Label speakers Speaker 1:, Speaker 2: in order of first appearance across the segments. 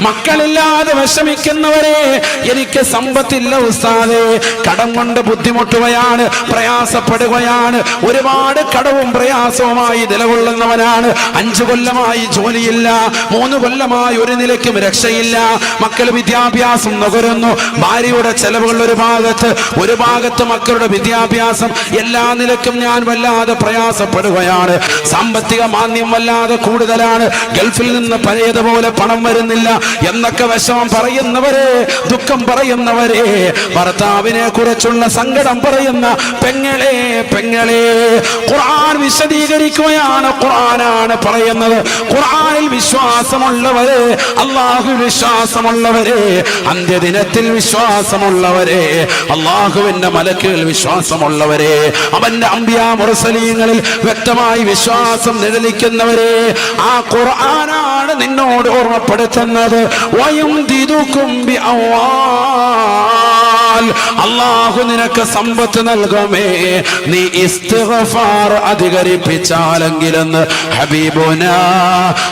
Speaker 1: മക്കളില്ലാതെ വിഷമിക്കുന്നവരെ എനിക്ക് സമ്പത്തില്ല ഉസ്താദേ. കടം കൊണ്ട് ബുദ്ധിമുട്ടുകയാണ് പ്രയാസപ്പെടുകയാണ്. ഒരുപാട് കടവും പ്രയാസവുമായി നിലകൊള്ളുന്നവനാണ്. അഞ്ചു കൊല്ലമായി ജോലിയില്ല മൂന്ന് കൊല്ലമായി ഒരു നിലയ്ക്കും രക്ഷയില്ല. മക്കൾ വിദ്യാഭ്യാസം നുകരുന്നു. ഭാര്യയുടെ ചെലവുകൾ ഒരു ഭാഗത്ത് ഒരു ഭാഗത്ത് മക്കളുടെ വിദ്യാഭ്യാസം. എല്ലാ നിലക്കും ഞാൻ വല്ലാതെ പ്രയാസപ്പെടുകയാണ്. സാമ്പത്തിക മാന്യം വല്ലാതെ കൂടുതലാണ്. ഗൾഫിൽ നിന്ന് പഴയതുപോലെ പണം വരുന്നില്ല. എന്നൊക്കെ വിഷമം പറയുന്നവരെ ദുഃഖം പറയുന്നവരെ ഭർത്താവിനെ കുറിച്ചുള്ള സങ്കടം പറയുന്ന പെങ്ങളെ പെങ്ങളെ ഖുർആൻ വിശദീകരിക്കുകയാണ് ഖുർആനാണ് പറയുന്നത്. ഖുർആനിൽ വിശ്വാസമുള്ളവരെ അള്ളാഹു വിശ്വാസമുള്ളവരെ അന്ത്യദിനത്തിൽ വിശ്വാസമുള്ളവരെ അള്ളാഹുവിന്റെ മലക്കുകൾ വിശ്വാസമുള്ളവരെ അവന്റെ അമ്പ്യ മുറസലീങ്ങളിൽ വ്യക്തമായി വിശ്വാസം നിഴലിക്കുന്നവരെ ആ ഖുർആനാണ് നിന്നോട് ഓർമ്മപ്പെടുത്തുന്നത്. അവ്വാൽ. അള്ളാഹു നിനക്ക് സമ്പത്ത് നൽകുമേ. നീ ഇസ്തിഗ്ഫാർ അധികരിപ്പിച്ചാലെങ്കിലെന്ന് ഹബീബുന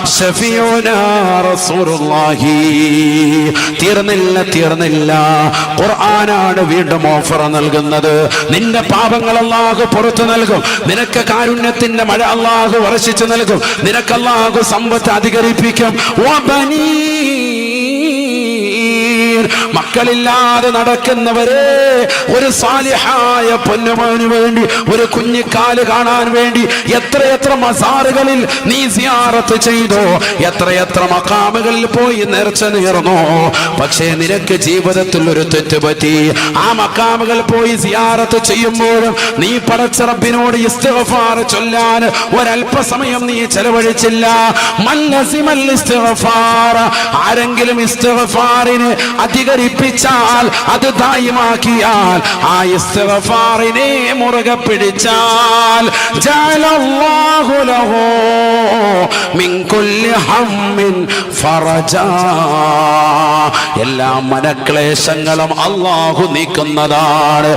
Speaker 1: ഷഫിയുന റസൂലുള്ളാഹി. തീർന്നില്ല തീർന്നില്ല. ഖുർആനാണ് വീണ്ടും ഓഫർ നൽകുന്നത്. നിന്റെ പാപങ്ങൾ അള്ളാഹു പുറത്തു നൽകും. നിനക്ക് കാരുണ്യത്തിന്റെ മഴ അള്ളാഹു വർഷിച്ചു നൽകും. നിനക്ക് അള്ളാഹു സമ്പത്ത് അധികരിപ്പിക്കും. മക്കളില്ലാതെ നടക്കുന്നവരെ ഒരു സാലിഹായ പൊന്നുമോന് വേണ്ടി ഒരു കുഞ്ഞിക്കാൽ കാണാൻ വേണ്ടി എത്രയെത്ര മസാറുകളിൽ നീ സിയാറത്ത് ചെയ്തോ എത്രയെത്ര മക്കാമുകളിൽ പോയി നേർച്ച നേർന്നോ. പക്ഷേ നിനക്ക് ജീവിതത്തിൽ ഒരു തെറ്റ് പറ്റി. ആ മക്കാമുകൾ പോയി സിയാറത്ത് ചെയ്യുമ്പോഴും നീ പടച്ചറബിനോട് ഇസ്തിഗ്ഫാർ ചൊല്ലാൻ ഒരല്പസമയം നീ ചെലവഴിച്ചില്ല. ആരെങ്കിലും ഇസ്തഫാറിന് ആരെങ്കിലും ഇസ്തിഗ്ഫാറിന് അധികരിപ്പിച്ചാൽ അത് ദായിമാക്കിയാൽ ആ ഇസ്തിഗ്ഫാറിനെ മുറുകെ പിടിച്ചാൽ ഫറജാ. എല്ലാ മനക്ലേശങ്ങളും അല്ലാഹു നീക്കുന്നതാണ്.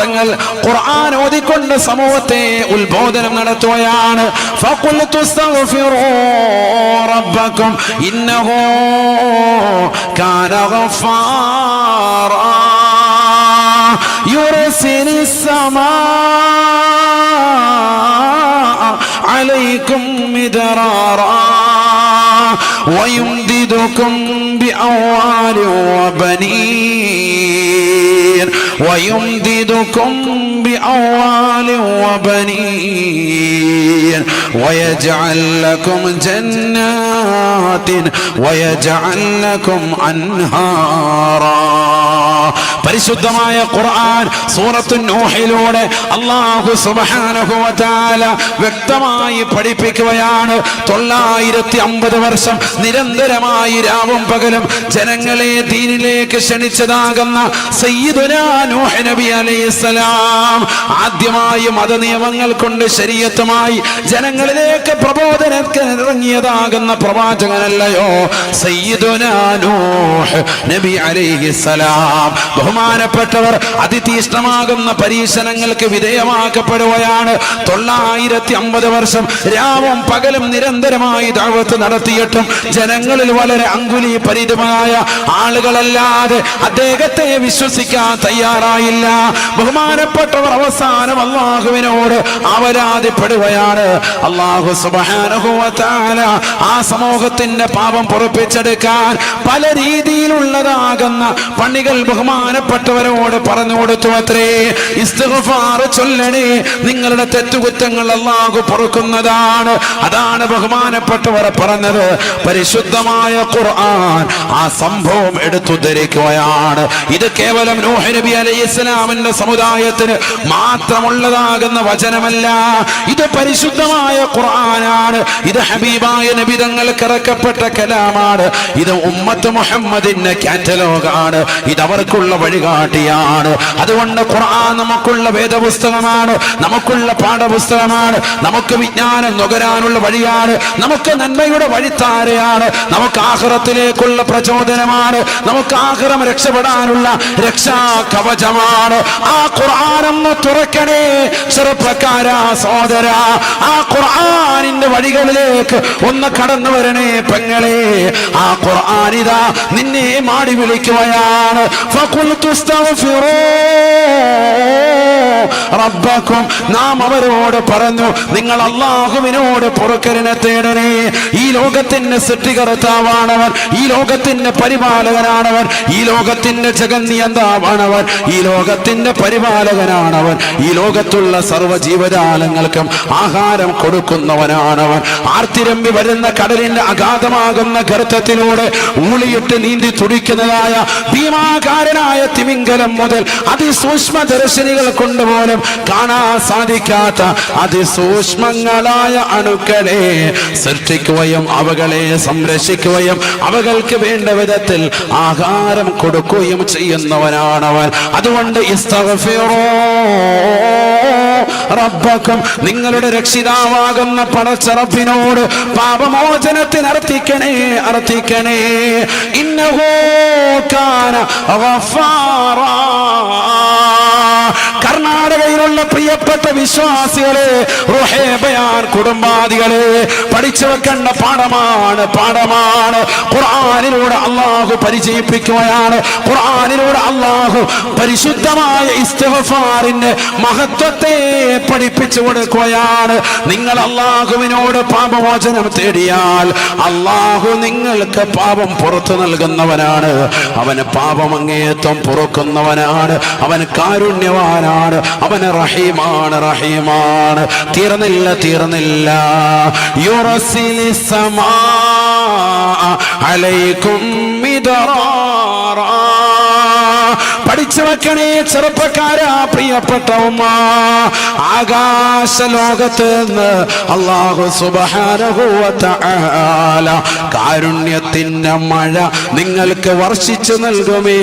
Speaker 1: തങ്ങൾ ഖുർആൻ ഓതിക്കൊണ്ട് സമൂഹത്തെ ഉത്ബോധനം നടത്തുകയാണ്. ഫഖുൽ അസ്തഗ്ഫിറൂ റബ്ബക്കും ഇന്നഹു كان غفارا يرسل السماء عليكم مدرارا ويمددكم بأموال وبنين. ويمددكم بأموال وبنين ويجعل لكم جنات ويجعل لكم أنهارا പരിശുദ്ധമായ ഖുർആൻ സൂറത്തു നൂഹിലൂടെ അള്ളാഹു സുബ്ഹാനഹു വ തആല വ്യക്തമായി പഠിപ്പിക്കുകയാണ് തൊള്ളായിരത്തി അമ്പത് വർഷം നിരന്തരമായി രാവും പകലും ജനങ്ങളെ ദീനിലേക്ക് ക്ഷണിച്ചതാകുന്ന സയ്യിദുനാ നൂഹ് നബി അലൈഹിസ്സലാം ആദ്യമായി മതനിയമങ്ങൾ കൊണ്ട് ശരീരത്തുമായി ജനങ്ങളിലേക്ക് പ്രബോധനത്തിന് ഇറങ്ങിയതാകുന്ന പ്രവാചകനല്ലയോ നൂഹ് നബി അലൈഹിസ്സലാം ബഹുമാനപ്പെട്ടവർ അതിതീഷ്ണമാകുന്ന പരീക്ഷണങ്ങൾക്ക് വിധേയമാക്കപ്പെടുകയാണ്. തൊള്ളായിരത്തി അമ്പത് വർഷം രാവും പകലും നിരന്തരമായി ദാവത്ത് നടത്തിയിട്ടും ജനങ്ങളിൽ വളരെ അങ്കുലി പരിതമായ ആളുകളല്ലാതെ അദ്ദേഹത്തെ വിശ്വസിക്കാൻ തയ്യാറായില്ല. ബഹുമാനപ്പെട്ടവർ അവസാനം അള്ളാഹുവിനോട് അവരാതിപ്പെടുകയാണ് അള്ളാഹു സുബാനുഭവത്താല ആ സമൂഹത്തിന്റെ പാപം പൊറപ്പിച്ചെടുക്കാൻ പല രീതിയിലുള്ളതാകുന്ന പണികൾ ബഹുമാനപ്പെട്ടവരോട് പറഞ്ഞു കൊടുത്തു അത്രേ. ചൊല്ലണേ നിങ്ങളുടെ തെറ്റുകുറ്റങ്ങൾ അള്ളാഹു പൊറുക്കുന്നതാണ്. അതാണ് ബഹുമാനപ്പെട്ടവർ പറഞ്ഞത്. പരിശുദ്ധമായ ഖുർആൻ ആ സംഭവം എടുത്തുദ്ധരിക്കുകയാണ്. ഇത് കേവലം നൂഹ് നബി അലൈഹി ഇസ്ലാമിന്റെ സമുദായത്തിന് മാത്രമുള്ളതാകുന്ന വചനമല്ല. ഇത് പരിശുദ്ധമായ ഖുർആനാണ്. ഇത് ഹബീബായ നബിതങ്ങൾക്ക് ഇറക്കപ്പെട്ട കലാമാണ്. ഇത് ഉമ്മത്ത് മുഹമ്മദിന്റെ കാറ്റലോഗാണ്. ഇത് അവർക്കുള്ള വഴികാട്ടിയാണ്. അതുകൊണ്ട് ഖുർആൻ നമുക്കുള്ള വേദപുസ്തകമാണ്. നമുക്കുള്ള പാഠപുസ്തകമാണ്. നമുക്ക് വിജ്ഞാനം നുകരാനുള്ള വഴിയാണ്. നമുക്ക് നന്മയുടെ വഴിത്താരയാണ്. നമുക്ക് ആഹ്റത്തിലേക്കുള്ള പ്രചോദനമാണ്. നമുക്ക് ആഹ്റം രക്ഷപ്പെടാനുള്ള രക്ഷാ കവചമാണ് ആ ഖുർആാനൊന്ന് തുറക്കണേ ചെറുപ്പക്കാരാ സോദര ആ ഖുർആാനിന്റെ വഴികളിലേക്ക് ഒന്ന് കടന്നു വരണേ പെങ്ങളെ. ആ ഖുർആാനിത നിന്നെ മാടി വിളിക്കുകയാണ്. റബ്ബക്കും നാം അവരോട് പറഞ്ഞു നിങ്ങൾ അള്ളാഹുവിനോട് പുറക്കലിനെ തേടണേ. ഈ ലോകത്തിന്റെ സൃഷ്ടികർത്താവാണവൻ ഈ ലോകത്തിന്റെ പരിപാലകനാണവൻ ഈ ലോകത്തിന്റെ ജഗന്നിയന്താവാണവൻ ഈ ലോകത്തിന്റെ പരിപാലകനാണവൻ. ഈ ലോകത്തുള്ള സർവ ജീവജാലങ്ങൾക്കും ആഹാരം കൊടുക്കുന്നവനാണവൻ. ആർത്തിരമ്പി വരുന്ന കടലിന്റെ അഗാധമാകുന്ന ഗർത്തത്തിലൂടെ ഊളിയിട്ട് നീന്തി തുടിക്കുന്നതായ ഭീമാകാരനായ തിമിംഗലം മുതൽ അതിസൂക്ഷ്മ ദർശനികൾ കൊണ്ടുപോലും കാണാൻ സാധിക്കാത്ത അതിസൂക്ഷ്മങ്ങളായ അണുക്കളെ സൃഷ്ടിക്കുകയും അവകളെ സംരക്ഷിക്കുകയും അവകൾക്ക് വേണ്ട വിധത്തിൽ ആഹാരം കൊടുക്കുകയും ചെയ്യുന്നവനാണവൻ. അതുകൊണ്ട് റബ്ബക്കും നിങ്ങളുടെ രക്ഷിതാവാകുന്ന പടച്ചറപ്പിനോട് പാപമോചനത്തിന് അർത്ഥിക്കണേ അർത്ഥിക്കണേ ഇന്നഹോ കാന. കർണാടകയിലുള്ള പ്രിയപ്പെട്ട വിശ്വാസികളെ റുഹേബയാൻ കുടുംബാദികളെ പഠിച്ചു വെക്കേണ്ട പാഠമാണ് പാഠമാണ്. ഖുർആനിലൂടെ അള്ളാഹു പരിചയിപ്പിക്കുകയാണ്. ഖുർആനിലൂടെ അള്ളാഹു പരിശുദ്ധമായ ഇസ്തഫാറിന്റെ മഹത്വത്തെ പഠിപ്പിച്ചു കൊടുക്കുകയാണ്. നിങ്ങൾ അള്ളാഹുവിനോട് പാപമോചനം തേടിയാൽ അള്ളാഹു നിങ്ങൾക്ക് പാപം പുറത്തു നൽകുന്നവനാണ്. അവന് പാപം പുറക്കുന്നവനാണ് പൊറുക്കുന്നവനാണ്. അവൻ കാരുണ്യവാനാണ്. അവന് റഹീമാണ് റഹീമാണ്. തീർന്നില്ല തീർന്നില്ല. യുറസിലി സമാ അലൈക്കും പഠിച്ചു വെക്കണേ ചെറുപ്പക്കാരാ പ്രിയപ്പെട്ട ഉമ്മ ആകാശ ലോകത്ത് നിന്ന് അള്ളാഹു സുബാനഹുവല കാരുണ്യത്തിന്റെ മഴ നിങ്ങൾക്ക് വർഷിച്ചു നൽകുമേ.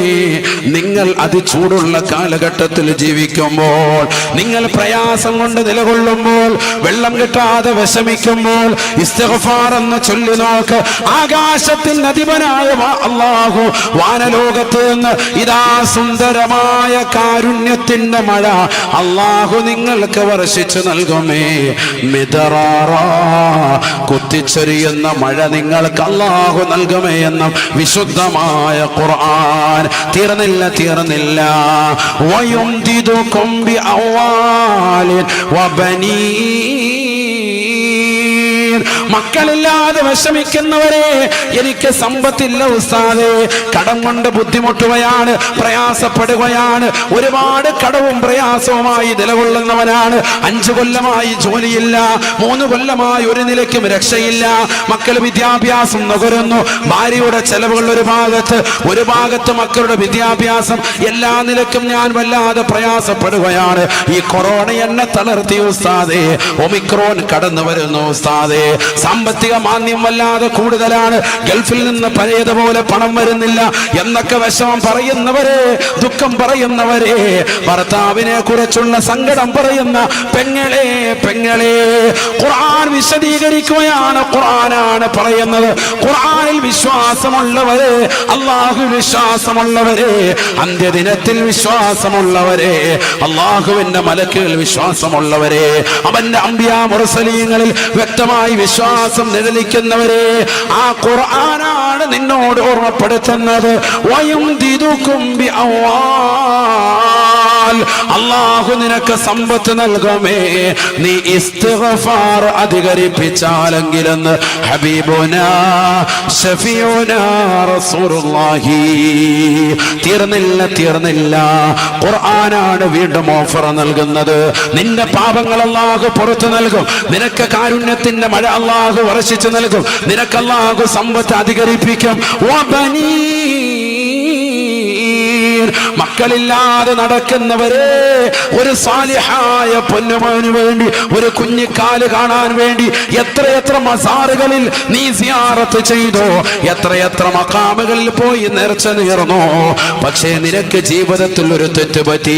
Speaker 1: നിങ്ങൾ അതിചൂടുള്ള കാലഘട്ടത്തിൽ ജീവിക്കുമ്പോൾ നിങ്ങൾ പ്രയാസം കൊണ്ട് നിലകൊള്ളുമ്പോൾ വെള്ളം കിട്ടാതെ വിഷമിക്കുമ്പോൾ ഇസ്തിഗ്ഫാർ എന്ന് ചൊല്ലി നോക്ക്. ആകാശത്തിൽ അധിപനായ അള്ളാഹു വാനലോകത്ത് നിന്ന് ഇതാ സുന്ദരമായ കാരുണ്യത്തിന്റെ മഴ. അള്ളാഹു നിങ്ങൾക്ക് വർഷിച്ചു നൽകുമേ. മിതറാറ കുത്തിച്ചൊരിയുന്ന മഴ നിങ്ങൾക്ക് അള്ളാഹു നൽകുമേ എന്നും വിശുദ്ധമായ ഖുർആൻ. തീർന്നില്ല തീർന്നില്ല. വയുംദിദു കൊമ്പി അവ്വാലിൻ വബനീൻ മക്കളില്ലാതെ വിഷമിക്കുന്നവരെ എനിക്ക് സമ്പത്തില്ല ഉസ്താദേ. കടം കൊണ്ട് ബുദ്ധിമുട്ടുകയാണ് പ്രയാസപ്പെടുകയാണ്. ഒരുപാട് കടവും പ്രയാസവുമായി നിലകൊള്ളുന്നവനാണ്. അഞ്ചു കൊല്ലമായി ജോലിയില്ല മൂന്ന് കൊല്ലമായി ഒരു നിലയ്ക്കും രക്ഷയില്ല. മക്കൾ വിദ്യാഭ്യാസം നുകരുന്നു. ഭാര്യയുടെ ചെലവുകൾ ഒരു ഭാഗത്ത് ഒരു ഭാഗത്ത് മക്കളുടെ വിദ്യാഭ്യാസം. എല്ലാ നിലക്കും ഞാൻ വല്ലാതെ പ്രയാസപ്പെടുകയാണ്. ഈ കൊറോണ എന്നെ തളർത്തി ഉസ്താദെ. ഒമിക്രോൺ കടന്നു വരുന്നു ഉസ്താദെ. സാമ്പത്തിക മാന്യം വല്ലാതെ കൂടുതലാണ്. ഗൾഫിൽ നിന്ന് പഴയതുപോലെ പണം വരുന്നില്ല എന്നൊക്കെ വിഷമം പറയുന്നവരെ ദുഃഖം പറയുന്നവരെ ഭർത്താവിനെ കുറിച്ചുള്ള സങ്കടം പറയുന്ന പെങ്ങളെ പെങ്ങളെ ഖുർആൻ വിശദീകരിക്കുകയാണ് ഖുർആനാണ് പറയുന്നത്. ഖുർആനിൽ വിശ്വാസമുള്ളവരെ അള്ളാഹു വിശ്വാസമുള്ളവരെ അന്ത്യദിനത്തിൽ വിശ്വാസമുള്ളവരെ അള്ളാഹുവിന്റെ മലക്കുകൾ വിശ്വാസമുള്ളവരെ അവന്റെ അമ്പിയ മുറസലീങ്ങളിൽ വ്യക്തമായി വിശ്വാസം നിഴലിക്കുന്നവരെ ആ ഖുർആനാണ് നിന്നോട് ഓർമ്മപ്പെടുത്തുന്നത്. വയും ദിതുക്കുംബി അവ്വാൽ. അള്ളാഹു നിനക്ക് സമ്പത്ത് നൽകുമേ. നീ ഇസ്തിഗ്ഫാർ അധികരിപ്പിച്ചാലെങ്കിലെന്ന് ഹബീബുന ഷഫിയുന റസൂലുള്ളാഹി. തീർന്നില്ല തീർന്നില്ല. ഖുർആനാണ് വീണ്ടും ഓഫർ നൽകുന്നത്. നിന്റെ പാപങ്ങൾ അള്ളാഹു പുറത്തു നൽകും. നിനക്ക് കാരുണ്യത്തിന്റെ മഴ അള്ളാഹു വർഷിച്ചു നൽകും. നിനക്ക് അള്ളാഹു സമ്പത്ത് അധികരിപ്പിക്കും. മക്കളില്ലാതെ നടക്കുന്നവരെ ഒരു സാലിഹായ പൊന്നുമോന് വേണ്ടി ഒരു കുഞ്ഞിക്കാൽ കാണാൻ വേണ്ടി എത്രയെത്ര മസാറുകളിൽ നീ സിയാറത്ത് ചെയ്തോ എത്രയെത്ര മക്കാമുകളിൽ പോയി നിറച്ചു നേർന്നോ. പക്ഷേ നിനക്ക് ജീവിതത്തിൽ ഒരു തെറ്റ് പറ്റി.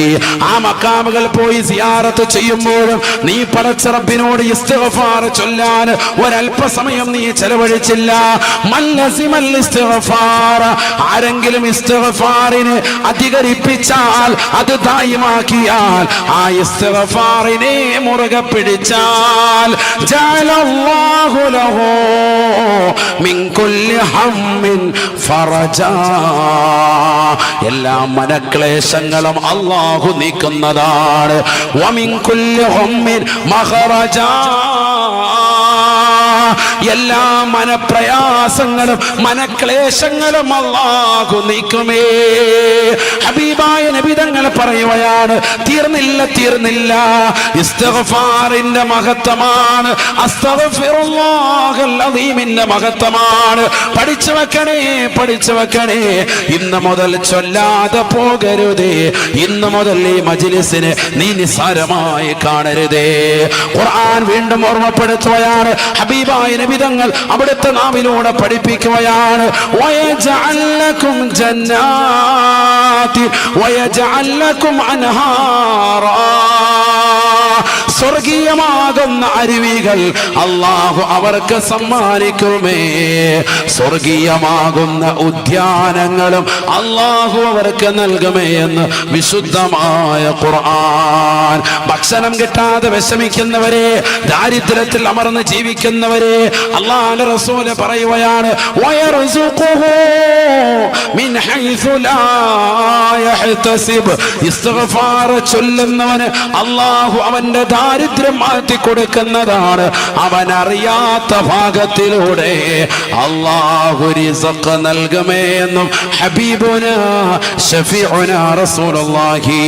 Speaker 1: ആ മക്കാമുകൾ പോയി സിയാറത്ത് ചെയ്യുമ്പോഴും നീ പടച്ചറബിനോട് ഇസ്തിഗ്ഫാർ ചൊല്ലാൻ ഒരല്പസമയം നീ ചെലവഴിച്ചില്ല. ആരെങ്കിലും ഇസ്തിഗ്ഫാറിന് അധികരിപ്പിച്ചാൽ അത് ദായിമാക്കിയാൽ ആ ഇസ്തിഗ്ഫാറിനെ മുറുകെ പിടിച്ചാൽ ജലല്ലാഹു ലഹു മിൻ കുല്ലി ഹമ്മിൻ ഫറജാ. എല്ലാ മനക്ലേശങ്ങളും അള്ളാഹു നീക്കുന്നതാണ്. വമിൻ കുല്ലി ഹമ്മിൻ മഖറജാ എല്ലാ മനപ്രയാസങ്ങളും മനക്ലേശങ്ങളും അള്ളാഹു നീക്കുമേ. ഹബീബായ നബിതങ്ങൾ പറയുകയാണ് തീർന്നില്ല തീർന്നില്ല. ഇസ്തഫാറിന്റെ മഹത്വമാണ് മഹത്വമാണ്. പഠിച്ചു വെക്കണേ പഠിച്ചു വെക്കണേ. ഇന്ന് മുതൽ ചൊല്ലാതെ പോകരുതേ. ഇന്ന് മുതൽ ഈ മജിലിസിന് നീ നിസ്സാരമായി കാണരുതേ. ഖുർആൻ വീണ്ടും ഓർമ്മപ്പെടുത്തുകയാണ് ഹബീബായ നബിതങ്ങൾ അവിടുത്തെ നാവിലൂടെ പഠിപ്പിക്കുകയാണ്. ജന്നാത്തി അൻഹാറാ. സ്വർഗീയമാകുന്ന അരുവികൾ അള്ളാഹു അവർക്ക് സമ്മാനിക്കുമേ. സ്വർഗീയമാകുന്ന ഉദ്യാനങ്ങളും അള്ളാഹു അവർക്ക് നൽകുമേ എന്ന് വിശുദ്ധമായ ഖുർആൻ. ഭക്ഷണം കിട്ടാതെ വിഷമിക്കുന്നവരെ ദാരിദ്ര്യത്തിൽ അമർന്ന് ജീവിക്കുന്നവരെ അള്ളാഹു റസൂൽ പറയുകയാണ് ചൊല്ലുന്നവന് അള്ളാഹു അവന്റെ ദാരിദ്ര്യം മാറ്റി കൊടുക്കുന്നതാണ്. അവൻ അറിയാത്ത ഭാഗത്തിലൂടെ അള്ളാഹു റിസഖ് നൽകുമേ എന്നും ഹബീബുന ഷഫീഉന റസൂലുള്ളാഹി.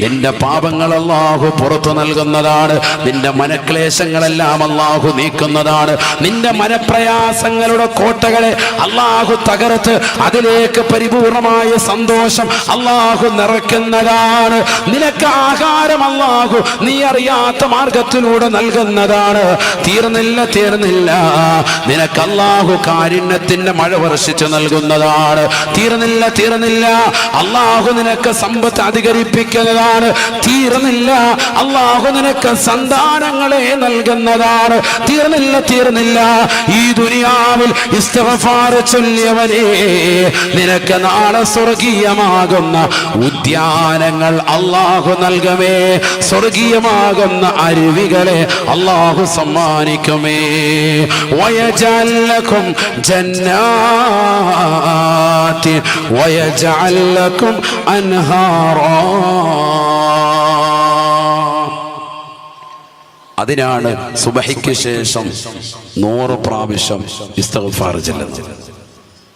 Speaker 1: നിന്റെ പാപങ്ങൾ അള്ളാഹു പുറത്തു നൽകുന്നതാണ്. നിന്റെ മനക്ലേശങ്ങളെല്ലാം അള്ളാഹു നീക്കുന്നതാണ്. നിന്റെ മനപ്രയാസങ്ങളുടെ കോട്ടകളെ അള്ളാഹു തകർത്ത് അതിലേക്ക് പരിപൂർണമായ സന്തോഷം അള്ളാഹു നിറയ്ക്കുന്നതാണ്. നിനക്ക് ആഹാരം അള്ളാഹു നീ അറിയാത്ത മാർഗത്തിലൂടെ നൽകുന്നതാണ്. തീർന്നില്ല തീർന്നില്ല. നിനക്ക് അള്ളാഹു കാരുണ്യത്തിന്റെ മഴ വർഷിച്ചു നൽകുന്നതാണ്. തീർന്നില്ല തീർന്നില്ല. അള്ളാഹു നിനക്ക് സമ്പത്ത് അധികരിപ്പിക്കുന്നതാണ്. തീർന്നില്ല. അള്ളാഹു നിനക്ക് സന്താനങ്ങളെ നൽകുന്നതാണ്. തീർന്നില്ല തീർന്നില്ല. ഈ ദുനിയാവിൽ ചൊല്ലിയവനെ നിനക്ക് നാളെ സ്വർഗീയമാകുന്ന ഉദ്യാനങ്ങൾ അള്ളാഹു നൽകമേ. സ്വർഗീയമാകുന്ന അരുവികളെ അള്ളാഹു സമ്മാനിക്കുമേ. വയജല്ലക്കും ജന്നാത്തി വയജല്ലക്കും അൻഹാറോ. അതിനാണ് സുബഹിക്ക് ശേഷം നൂറ് പ്രാവശ്യം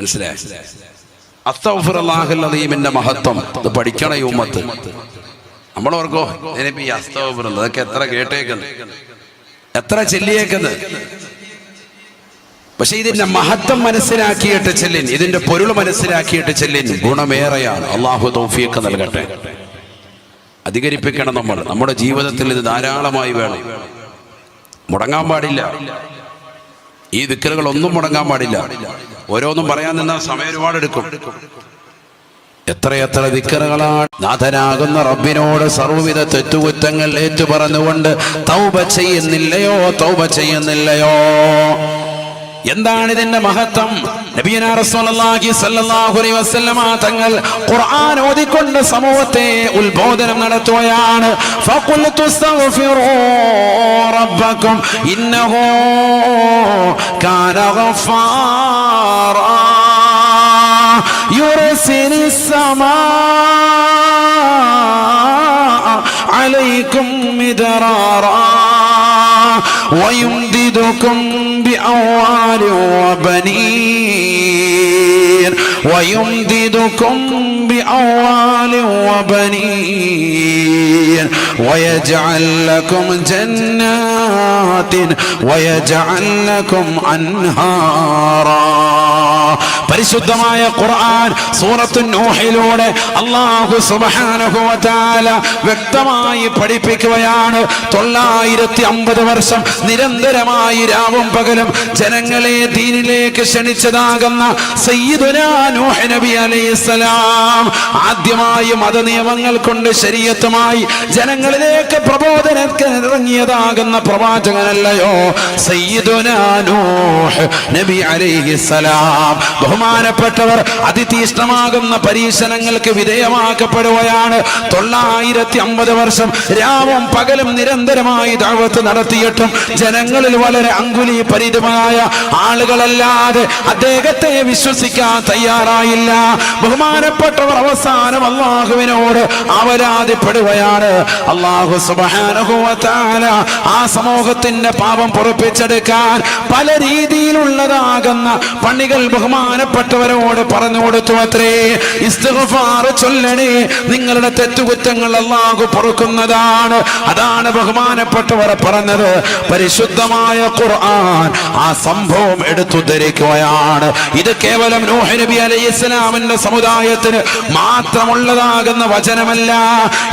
Speaker 1: മനസ്സിലായി? അസ്തഗ്ഫിറുല്ലാഹുൽ മഹത്വം. ഇത് പഠിക്കണ ഉമ്മത്ത്. നമ്മൾ ഓർക്കോ ഇതിനിപ്പോ ഈ അസ്തവപുരം അതൊക്കെ എത്ര കേട്ടേക്കുന്നത്? എത്ര ചെല്ലിയേക്കുന്നത്? പക്ഷെ ഇതിന്റെ മഹത്വം മനസ്സിലാക്കിയിട്ട് ചെല്ലിൻ ഇതിന്റെ പൊരുൾ മനസ്സിലാക്കിയിട്ട് ചെല്ലിൻ ഗുണമേറെയാണ്. അള്ളാഹു തോഫിയൊക്കെ നൽകട്ടെ. അധികരിപ്പിക്കണം നമ്മൾ. നമ്മുടെ ജീവിതത്തിൽ ഇത് ധാരാളമായി വേണം. മുടങ്ങാൻ പാടില്ല. ഈ ദിക്കറുകൾ ഒന്നും മുടങ്ങാൻ പാടില്ല. ഓരോന്നും പറയാൻ നിന്നാൽ സമയം ഒരുപാട് എടുക്കും എത്രയെത്ര ദിക്കറുകളാണ് നാഥനാകുന്ന റബ്ബിനോട് സർവവിധ തെറ്റുകുറ്റങ്ങൾ ഏറ്റുപറഞ്ഞുകൊണ്ട് തൗബ ചെയ്യുന്നില്ലയോ തൗബ ചെയ്യുന്നില്ലയോ? എന്താണ് ഇതിന്റെ മഹത്വം? നബിയനാ റസൂലുള്ളാഹി സ്വല്ലല്ലാഹു അലൈഹി വസല്ലമ തങ്ങൾ ഖുർആൻ ഓതിക്കൊണ്ട് സമൂഹത്തെ ഉത്ബോധനം നടത്തുകയാണ്. ഫഖുൽതു അസ്തഗ്ഫിറൂ റബ്ബക്കും ഇന്നഹു കാന ഗഫാറാ يرسل السماء عليكم مدرارا. ويمددكم بأموال وبنين. ويمددكم بأموال وبنين ويجعل لكم جنات ويجعل لكم أنهارا പരിശുദ്ധമായ ഖുർആൻ സൂറത്തു നൂഹിലൂടെ അള്ളാഹു സുബ്ഹാനഹു വ തആല വ്യക്തമായി പഠിപ്പിക്കുകയാണ് തൊള്ളായിരത്തി അമ്പത് വർഷം നിരന്തരമായി രാവും പകലും ജനങ്ങളെ ദീനിലേക്ക് ക്ഷണിച്ചതാകുന്ന സയ്യിദുനാ നൂഹ് നബി അലൈഹിസ്സലാം ആദ്യമായി മതനിയമങ്ങൾ കൊണ്ട് ശരീരത്തുമായി ജനങ്ങളിലേക്ക് പ്രബോധനത്തിന് ഇറങ്ങിയതാകുന്ന പ്രവാചകനല്ലയോ? നബി സലാം ബഹുമാനപ്പെട്ടവർ അതിതീഷ്ണമാകുന്ന പരീക്ഷണങ്ങൾക്ക് വിധേയമാക്കപ്പെടുകയാണ്. തൊള്ളായിരത്തി അമ്പത് വർഷം രാവും പകലും നിരന്തരമായി ദാവത്ത് നടത്തിയിട്ടും ജനങ്ങളിൽ വളരെ അങ്കുലി പരിതമായ ആളുകളല്ലാതെ അദ്ദേഹത്തെ വിശ്വസിക്കാൻ തയ്യാറായില്ല. ബഹുമാനപ്പെട്ടവർ അവസാനം അള്ളാഹുവിനോട് അവരാതിപ്പെടുകയാണ് അള്ളാഹു സുബാനുഭവത്താല ആ സമൂഹത്തിന്റെ പാപം പൊറപ്പിച്ചെടുക്കാൻ പല രീതിയിലുള്ളതാകുന്ന പണികൾ ബഹുമാനപ്പെട്ടവരോട് പറഞ്ഞു കൊടുത്തു അത്രേ. ഇസ്തിഗ്ഫാർ ചൊല്ലണേ. നിങ്ങളുടെ തെറ്റുകുറ്റങ്ങൾ അള്ളാഹു പൊറുക്കുന്നതാണ്. അതാണ് ബഹുമാനപ്പെട്ടവർ പറഞ്ഞത്. പരിശുദ്ധമായ ഖുർആൻ ആ സംഭവം എടുത്തുദ്ധരിക്കുകയാണ്. ഇത് കേവലം നൂഹ് നബി അലൈഹി ഇസ്ലാമിന്റെ സമുദായത്തിന് മാത്രമുള്ളതാകുന്ന വചനമല്ല.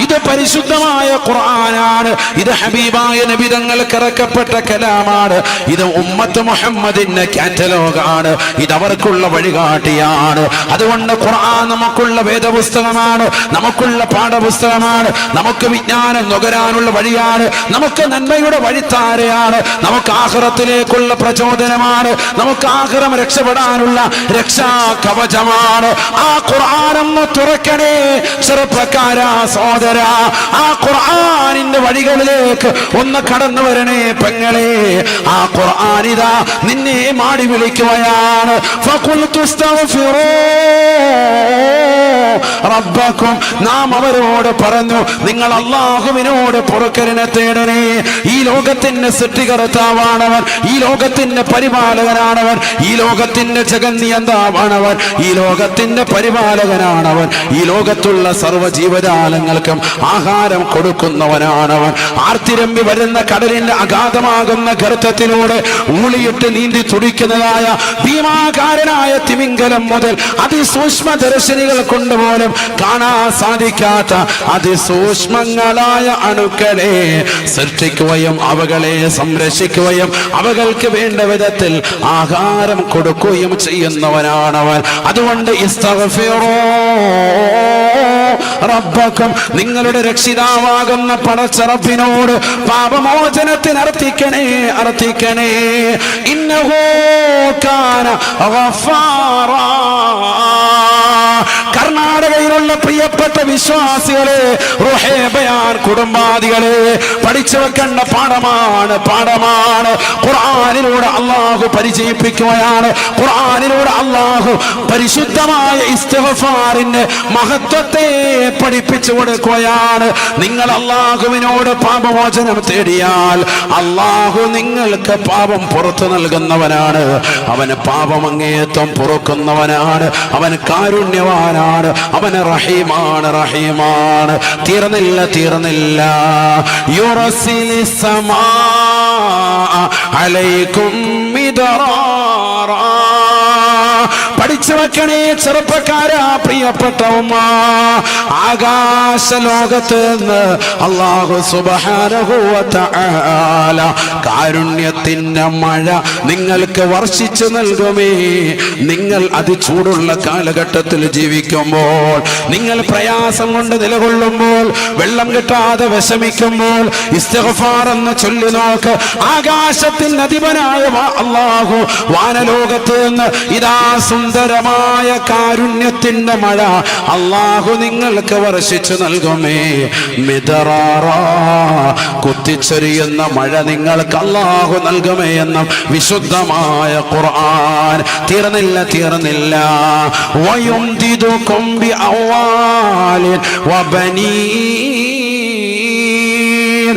Speaker 1: ഇത് പരിശുദ്ധമായ ഖുർആനാണ്. ഇത് ഹബീബായ നബി തങ്ങൾക്ക് ഇറക്കപ്പെട്ട കലാമാണ്. ഇത് ഉമ്മത്ത് മുഹമ്മദിന്റെ കാറ്റലോഗാണ്. ഇത് അവർക്കുള്ള വഴികാട്ടിയാണ്. അതുകൊണ്ട് ഖുർആൻ നമുക്കുള്ള വേദപുസ്തകമാണ്. നമുക്കുള്ള പാഠപുസ്തകമാണ്. നമുക്ക് വിജ്ഞാനം നുകരാനുള്ള വഴിയാണ്. നമുക്ക് നന്മയുടെ വഴിത്താരയാണ്. നമുക്ക് ആഹ്റത്തിലേക്കുള്ള പ്രചോദനമാണ്. നമുക്ക് ആഹ്റം രക്ഷപ്പെടാനുള്ള രക്ഷാ കവചമാണ് ആ ഖുർആാനൊന്ന് തുറക്കണേ. ചെറുപ്പക്കാരാ സോദര ആ ഖുർആാനിന്റെ വഴികളിലേക്ക് ഒന്ന് കടന്നു വരണേ പെങ്ങളെ. ആ ഖുർആാനിതാ നിന്നെ മാടി വിളിക്കുകയാണ്. റബ്ബക്കും നാം അവരോട് പറഞ്ഞു നിങ്ങൾ അള്ളാഹുവിനോട് പുറക്കരനെ തേടണേ. ഈ ലോകത്തിന്റെ സൃഷ്ടികർത്താവാണവൻ ഈ ലോകത്തിന്റെ പരിപാലകനാണവൻ ഈ ലോകത്തിന്റെ ജഗന്നിയന്താവാണവൻ ഈ ലോകത്തിന്റെ പരിപാലകനാണവൻ. ഈ ലോകത്തുള്ള സർവ ജീവജാലങ്ങൾക്കും ആഹാരം കൊടുക്കുന്നവനാണവൻ. ആർത്തിരമ്പി വരുന്ന കടലിന്റെ അഗാധമാകുന്ന ഗർത്തത്തിലൂടെ ഊളിയിട്ട് നീന്തി തുടിക്കുന്നതായ ഭീമാകാരനായ തിമിംഗലം മുതൽ അതിസൂക്ഷ്മ ദർശനികൾ കൊണ്ടുപോലും കാണാൻ സാധിക്കാത്ത അതിസൂക്ഷ്മങ്ങളായ അണുക്കളെ സൃഷ്ടിക്കുകയും അവകളെ സംരക്ഷിക്കുകയും അവകൾക്ക് വേണ്ട വിധത്തിൽ ആഹാരം കൊടുക്കുകയും ചെയ്യുന്നവനാണവൻ. അതുകൊണ്ട് ഇസ്തഗ്ഫിറൂ. റബ്ബക്കും നിങ്ങളുടെ രക്ഷിതാവാകുന്ന പടച്ചറപ്പിനോട് പാപമോചനത്തിന് അർത്ഥിക്കണേ അർത്ഥിക്കണേ ഇന്നഹോ കാന ഗഫാറാ. കർണാടകയിലുള്ള പ്രിയപ്പെട്ട വിശ്വാസികളെ റുഹേബയാൻ കുടുംബാദികളെ പഠിച്ചു വെക്കേണ്ട പാഠമാണ് പാഠമാണ്. ഖുർആനിലൂടെ അള്ളാഹു പരിചയിപ്പിക്കുകയാണ്. ഖുർആനിലൂടെ അള്ളാഹു പരിശുദ്ധമായ ഇസ്തഫാറിന് മഹത്വത്തെ പഠിപ്പിച്ചു കൊടുക്കുകയാണ്. നിങ്ങൾ അള്ളാഹുവിനോട് പാപമോചനം തേടിയാൽ അള്ളാഹു നിങ്ങൾക്ക് പാപം പുറത്തു നൽകുന്നവനാണ്. അവന് പാപം അങ്ങേയത്വം പുറക്കുന്നവനാണ്. അവൻ കാരുണ്യവാനാണ് അവന് റഹീമാണ് റഹീമാണ്. തീർന്നില്ല തീർന്നില്ല. യുറസിലി സമാ അലൈക്കും മിദറാറാ പഠിച്ചു വെക്കണേ ചെറുപ്പക്കാരാ പ്രിയപ്പെട്ട ഉമ്മ ആകാശ ലോകത്ത് നിന്ന് അള്ളാഹു സുബാനഹുവല കാരുണ്യത്തിന്റെ മഴ നിങ്ങൾക്ക് വർഷിച്ചു നൽകുമേ. നിങ്ങൾ അതിചൂടുള്ള കാലഘട്ടത്തിൽ ജീവിക്കുമ്പോൾ നിങ്ങൾ പ്രയാസം കൊണ്ട് നിലകൊള്ളുമ്പോൾ വെള്ളം കിട്ടാതെ വിഷമിക്കുമ്പോൾ എന്ന് ചൊല്ലി നോക്ക്. ആകാശത്തിന്റെ അധിപനായ അള്ളാഹു വാനലോകത്ത് നിന്ന് ഇതാ സുന്ദരമായ കാരുണ്യത്തിന്റെ മഴ അള്ളാഹു നിങ്ങൾക്ക് വർഷിച്ചു നൽകുമേ. മിതറാറ കുത്തിച്ചൊരിയുന്ന മഴ നിങ്ങൾക്ക് അള്ളാഹു നൽകുമേ എന്ന വിശുദ്ധമായ ഖുർആൻ. തീർന്നില്ല തീർന്നില്ല. വയുംദിദു കൊമ്പി വബനീൻ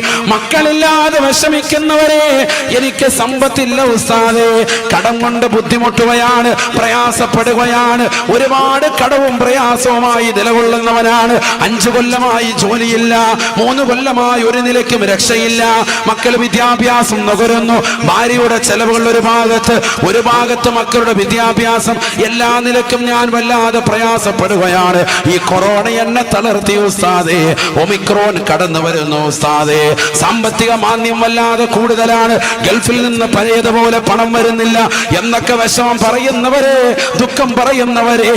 Speaker 1: മക്കളില്ലാതെ വിഷമിക്കുന്നവരെ എനിക്ക് സമ്പത്തില്ല ഉസ്താദേ. കടം കൊണ്ട് ബുദ്ധിമുട്ടുകയാണ് പ്രയാസപ്പെടുകയാണ്. ഒരുപാട് കടവും പ്രയാസവുമായി നിലകൊള്ളുന്നവനാണ്. അഞ്ചു കൊല്ലമായി ജോലിയില്ല മൂന്ന് കൊല്ലമായി ഒരു നിലയ്ക്കും രക്ഷയില്ല. മക്കൾ വിദ്യാഭ്യാസം നുകരുന്നു. ഭാര്യയുടെ ചെലവുകൾ ഒരു ഭാഗത്ത് ഒരു ഭാഗത്ത് മക്കളുടെ വിദ്യാഭ്യാസം. എല്ലാ നിലക്കും ഞാൻ വല്ലാതെ പ്രയാസപ്പെടുകയാണ്. ഈ കൊറോണ എന്നെ തളർത്തി ഉസ്താദേ. ഒമിക്രോൺ കടന്നു വരുന്നു ഉസ്താദേ. സാമ്പത്തിക മാന്യം വല്ലാതെ കൂടുതലാണ്. ഗൾഫിൽ നിന്ന് പഴയതുപോലെ പണം വരുന്നില്ല എന്നൊക്കെ വിഷമം പറയുന്നവരെ ദുഃഖം പറയുന്നവരെ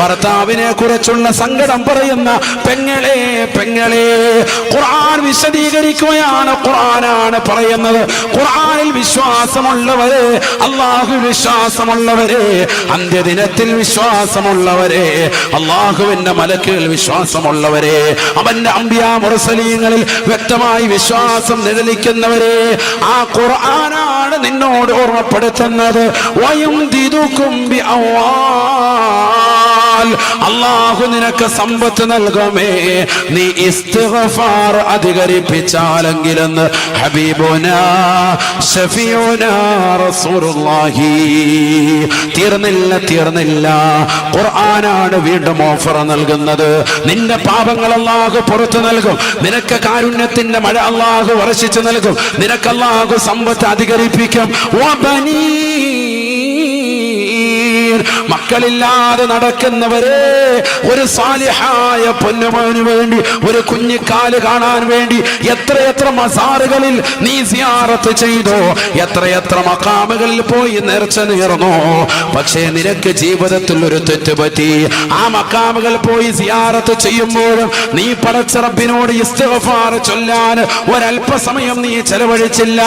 Speaker 1: ഭർത്താവിനെ കുറിച്ചുള്ള സങ്കടം പറയുന്ന പെങ്ങളെ പെങ്ങളെ ഖുർആൻ വിശദീകരിക്കുകയാണ് ഖുർആനാണ് പറയുന്നത്. ഖുർആനിൽ വിശ്വാസമുള്ളവരെ അള്ളാഹു വിശ്വാസമുള്ളവരെ അന്ത്യദിനത്തിൽ വിശ്വാസമുള്ളവരെ അള്ളാഹുവിന്റെ മലക്കുകൾ വിശ്വാസമുള്ളവരെ അവന്റെ അമ്പിയാ മുറസലീങ്ങളിൽ വ്യക്തമായി വിശ്വാസം നിഴലിക്കുന്നവരെ ആ ഖുർആനാണ് നിന്നോട് ഓർമ്മപ്പെടുത്തുന്നത്. വയും ദിതുകുംബി അവാൽ അള്ളാഹു നിനക്ക് സമ്പത്ത് നൽകുമേ. നീ ഇസ്തിഗ്ഫാർ അധികരിപ്പിച്ചാലെങ്കിലെന്ന് ഹബീബുന ഷഫിയുന റസൂലുള്ളാഹി. തീർന്നില്ല തീർന്നില്ല. ഖുർആനാണ് വീണ്ടും ഓഫർ നൽകുന്നത്. നിന്റെ പാപങ്ങൾ അള്ളാഹു പുറത്തു നൽകും. നിനക്ക് കാരുണ്യത്തിന്റെ മഴ അള്ളാഹു വർഷിച്ചു നൽകും. നിനക്ക് അള്ളാഹു സമ്പത്ത് അധികരിപ്പിക്കും. വബനീർ. മക്കളില്ലാതെ നടക്കുന്നവരെ ഒരു സാലിഹായ പൊന്നുമോന് വേണ്ടി ഒരു കുഞ്ഞിക്കാൽ കാണാൻ വേണ്ടി എത്രയെത്ര മസാറുകളിൽ നീ സിയാറത്ത് ചെയ്തോ എത്രയെത്ര മക്കാമുകളിൽ പോയി നേർച്ച നേർന്നോ. പക്ഷേ നിനക്ക് ജീവിതത്തിൽ ഒരു തെറ്റ് പറ്റി. ആ മക്കാമുകൾ പോയി സിയാറത്ത് ചെയ്യുമ്പോഴും നീ പടച്ചറബിനോട് ഇസ്തിഗ്ഫാർ ചൊല്ലാൻ ഒരല്പസമയം നീ ചെലവഴിച്ചില്ല.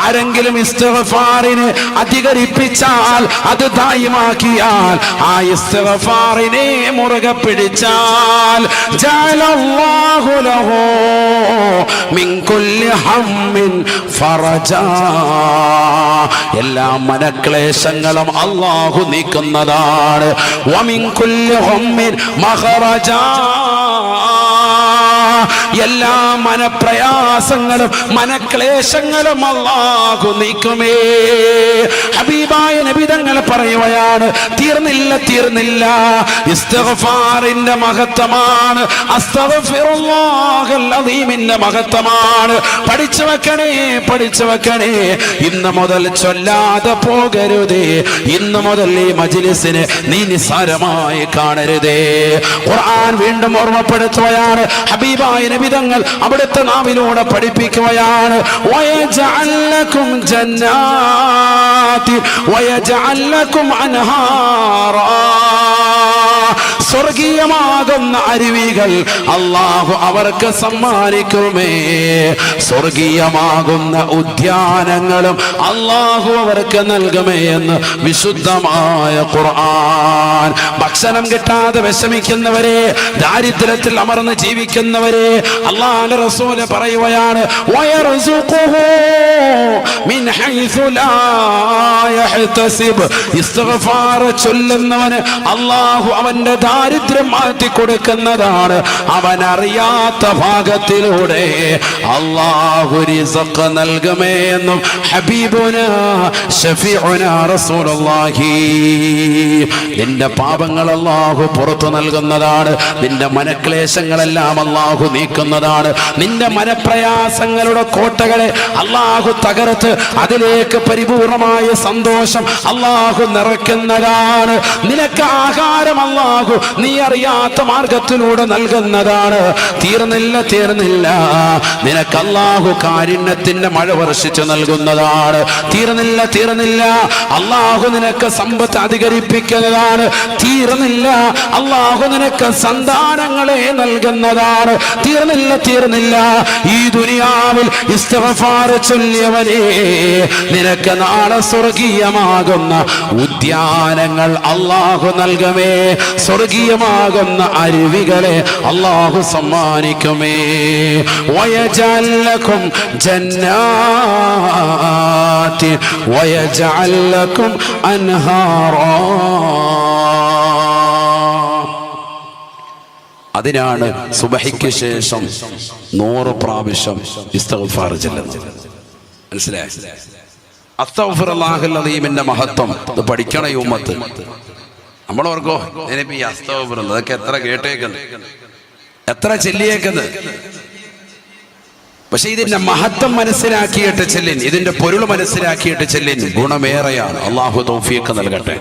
Speaker 1: ആരെങ്കിലും ഇസ്തിഗ്ഫാറിന് അധികരിപ്പിച്ചാൽ അത് ദായിമാക്കിയാൽ ആ ഇസ്തിഗ്ഫാറിനെ മുറുകെ പിടിച്ചാൽ ജഅലല്ലാഹു ലഹു മിൻ കുല്ലി ഹമ്മിൻ ഫറജാ. എല്ലാ മനക്ലേശങ്ങളും അള്ളാഹു നീക്കുന്നതാണ്. എല്ലാ മനപ്രയാസങ്ങളും മനക്ലേശങ്ങളും അള്ളാഹു നീക്കുമേ. ഹബീബായ നബിതങ്ങൾ പറയുകയാണ് തീർന്നില്ല തീർന്നില്ല. ഇസ്തഫാറിന്റെ മഹത്വമാണ് മഹത്വമാണ്. പഠിച്ചു വെക്കണേ പഠിച്ചു വെക്കണേ. ഇന്ന് മുതൽ ചൊല്ലാതെ പോകരുതേ. ഇന്ന് മുതൽ ഈ മജിലിസിന് നീ നിസ്സാരമായി കാണരുതേ. ഖുർആൻ വീണ്ടും ഓർമ്മപ്പെടുത്തുകയാണ് ഹബീബായ നബിതങ്ങൾ അവിടുത്തെ നാവിലൂടെ പഠിപ്പിക്കുകയാണ്. ജന്നാത്തി അൻഹാറാ. സ്വർഗീയമാകുന്ന അരുവികൾ അള്ളാഹു അവർക്ക് സമ്മാനിക്കുമേ. സ്വർഗീയമാകുന്ന ഉദ്യാനങ്ങളും അള്ളാഹു അവർക്ക് നൽകുമേ എന്ന് വിശുദ്ധമായ ഖുർആൻ. ഭക്ഷണം കിട്ടാതെ വിഷമിക്കുന്നവരെ ദാരിദ്ര്യത്തിൽ അമർന്ന് ജീവിക്കുന്നവരെ അള്ളാഹു റസൂൽ പറയുകയാണ് ചൊല്ലുന്നവന് അള്ളാഹു അവന്റെ ദാരിദ്ര്യം മാറ്റി കൊടുക്കുന്നതാണ്. അവൻ അറിയാത്ത ഭാഗത്തിലൂടെ അള്ളാഹു റിസഖ് എന്നും ഹബീബുന ഷഫീഉന റസൂലുള്ളാഹി. നിന്റെ പാപങ്ങൾ അള്ളാഹു പുറത്തു നൽകുന്നതാണ്. നിന്റെ മനക്ലേശങ്ങളെല്ലാം അള്ളാഹു നീക്കുന്നതാണ്. നിന്റെ മനപ്രയാസങ്ങളുടെ കോട്ടകളെ അള്ളാഹു തകർത്ത് അതിലേക്ക് പരിപൂർണമായ സന്തോഷം അള്ളാഹു നിറയ്ക്കുന്നതാണ്. നിനക്ക് ആഹാരം അള്ളാഹു നീ അറിയാത്ത മാർഗത്തിലൂടെ നൽകുന്നതാണ്. തീർന്നില്ല തീർന്നില്ല. നിനക്ക് അള്ളാഹു കാരുണ്യത്തിന്റെ മഴ വർഷിച്ചു നൽകുന്നതാണ്. തീർന്നില്ല തീർന്നില്ല. അള്ളാഹു നിനക്ക് സമ്പത്ത് അധികരിപ്പിക്കുന്നതാണ്. തീർന്നില്ല. അള്ളാഹു നിനക്ക് സന്താനങ്ങളെ നൽകുന്നതാണ്. തീർന്നില്ല തീർന്നില്ല. ഈ ദുനിയാവിൽ ചൊല്ലിയവനെ നിനക്ക് നാളെ സ്വർഗീയമാകുന്ന ഉദ്യാനങ്ങൾ അള്ളാഹു നൽകമേ. സ്വർഗീയമാകുന്ന അരുവികളെ അള്ളാഹു സമ്മാനിക്കുമേ. വയജല്ലക്കും ജന്നാത്തി വയജല്ലക്കും അൻഹാറോ. അതിനാണ് സുബഹിക്ക് ശേഷം നൂറ് പ്രാവശ്യം ഇസ്തഫാർ ചെല്ലുന്നത്. മനസ്സിലായി? അലീമിന്റെ മഹത്വം. ഇത് പഠിക്കണ ഉമ്മത്ത്. നമ്മൾ ഓർക്കോ ഇനിയിപ്പോ ഈ അസ്തവപുരം അതൊക്കെ എത്ര കേട്ടേക്കുന്നത്? എത്ര ചെല്ലിയേക്കുന്നത്? പക്ഷെ ഇതിന്റെ മഹത്വം മനസ്സിലാക്കിയിട്ട് ചെല്ലിൻ ഇതിന്റെ പൊരുൾ മനസ്സിലാക്കിയിട്ട് ചെല്ലിൻ ഗുണമേറെയാണ്. അള്ളാഹു തൗഫീഖ് നൽകട്ടെ.